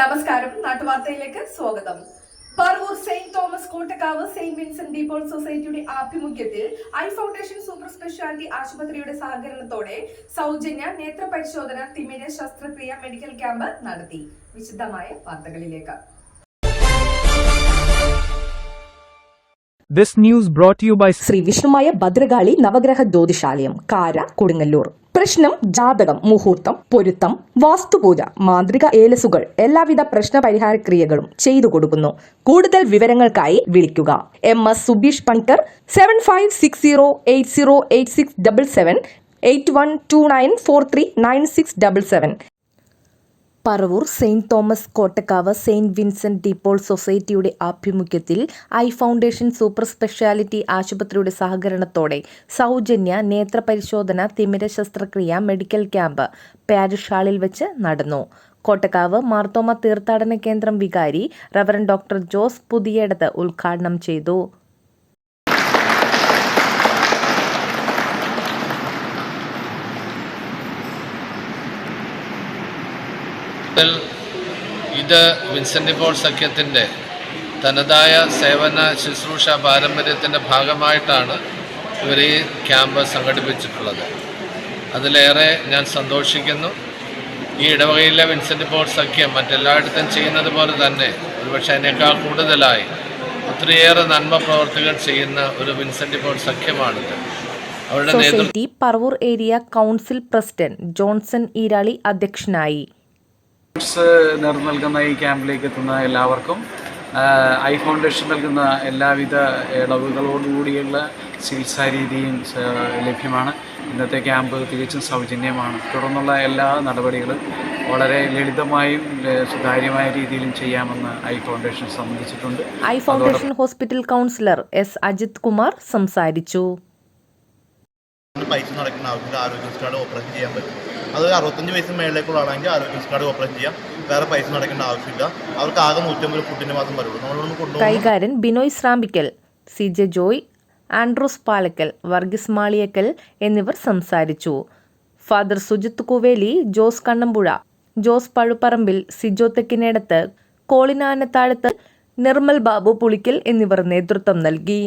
നമസ്കാരം. നാട്ടുവാർത്തയിലേക്ക് സ്വാഗതം. Paravur saint Thomas Kottakkavu saint Vincent de Paul സൊസൈറ്റിയുടെ ആഭിമുഖ്യത്തിൽ ഐ ഫൗണ്ടേഷൻ സൂപ്പർ സ്പെഷ്യാലിറ്റി ആശുപത്രിയുടെ സഹകരണത്തോടെ സൗജന്യ നേത്ര പരിശോധന തിമിര ശസ്ത്രക്രിയ മെഡിക്കൽ ക്യാമ്പ് നടത്തി. വിശദമായ വാർത്തകളിലേക്ക്. This news brought to you by Shri Vishnumaya Bhadrakali നവഗ്രഹ ജ്യോതിഷാലയം കാര കൊടുങ്ങല്ലൂർ. പ്രശ്നം ജാതകം മുഹൂർത്തം പൊരുത്തം വാസ്തുപൂജ മാന്ത്രിക ഏലസുകൾ എല്ലാവിധ പ്രശ്ന പരിഹാര ക്രിയകളും ചെയ്തു കൊടുക്കുന്നു. കൂടുതൽ വിവരങ്ങൾക്കായി വിളിക്കുക. M S Subeesh പങ്കർ seven five six zero eight zero eight six double seven eight one two nine four three nine six double seven Paravur saint Thomas Kottakkavu saint Vincent de Paul സൊസൈറ്റിയുടെ ആഭിമുഖ്യത്തിൽ ഐ ഫൗണ്ടേഷൻ സൂപ്പർ സ്പെഷ്യാലിറ്റി ആശുപത്രിയുടെ സഹകരണത്തോടെ സൗജന്യ നേത്ര പരിശോധന തിമിര ശസ്ത്രക്രിയ medical camp parish ഹാളിൽ വെച്ച് നടന്നു. കോട്ടക്കാവ് മാർത്തോമ തീർത്ഥാടന കേന്ദ്രം വികാരി റവറൻ ഡോക്ടർ ജോസ് പുതിയടത്ത് ഉദ്ഘാടനം ചെയ്തു. ഇതിൽ ഇത് വിൻസെന്റ് പോൾ സഖ്യത്തിന്റെ തനതായ സേവന ശുശ്രൂഷ പാരമ്പര്യത്തിന്റെ ഭാഗമായിട്ടാണ് ഇവർ ഈ ക്യാമ്പ് സംഘടിപ്പിച്ചിട്ടുള്ളത്. അതിലേറെ ഞാൻ സന്തോഷിക്കുന്നു. ഈ ഇടവകയിലെ വിൻസെന്റ് പോൾ സഖ്യം മറ്റെല്ലായിടത്തും ചെയ്യുന്നത് പോലെ തന്നെ ഒരുപക്ഷെ അതിനേക്കാൾ കൂടുതലായി ഒത്തിരിയേറെ നന്മ പ്രവർത്തികൾ ചെയ്യുന്ന ഒരു Vincent Paul സഖ്യമാണിത്. Society Paravur area council president Johnson Eerali അധ്യക്ഷനായി. ഫുഡ്സ് നേർന്നു നൽകുന്ന ഈ ക്യാമ്പിലേക്ക് എത്തുന്ന എല്ലാവർക്കും ഐ ഫൗണ്ടേഷൻ നൽകുന്ന എല്ലാവിധ ഇളവുകളോടുകൂടിയുള്ള ചികിത്സാ രീതിയും ലഭ്യമാണ്. ഇന്നത്തെ ക്യാമ്പ് തികച്ചും സൗജന്യമാണ്. തുടർന്നുള്ള എല്ലാ നടപടികളും വളരെ ലളിതമായും സുതാര്യമായ രീതിയിലും ചെയ്യാമെന്ന് eye foundation സംബന്ധിച്ചിട്ടുണ്ട് eye foundation hospital councillor S Ajith Kumar സംസാരിച്ചു. ആവശ്യമില്ല ആരോഗ്യ കാർഡ് ഓപ്പറേഷൻ ചെയ്യാൻ പറ്റും. അത് അറുപത്തഞ്ച് വയസ്സിന് മേളിലേക്കുള്ള ആണെങ്കിൽ ആരോഗ്യ കാർഡ് ഓപ്പറേഷൻ ചെയ്യാം. വേറെ പൈസ നടക്കേണ്ട ആവശ്യമില്ല. അവർക്ക് ആകെ നൂറ്റമ്പത് ഫുഡിന് മാത്രം വരുള്ളൂ. നമ്മളൊന്ന് കൊണ്ടുപോകും കൈകാരൻ Binoy Shrambikkal C J Joy Andrews Palakkal Varghese Maliyakkal എന്നിവർ സംസാരിച്ചു. ഫാദർ സുജിത്ത് കുവേലി ജോസ് കണ്ണമ്പുഴ ജോസ് പഴുപ്പറമ്പിൽ സിജോ തെക്കിനേടത്ത് കോളിനാനത്താഴത്ത് നിർമ്മൽ ബാബു പുളിക്കൽ എന്നിവർ നേതൃത്വം നൽകി.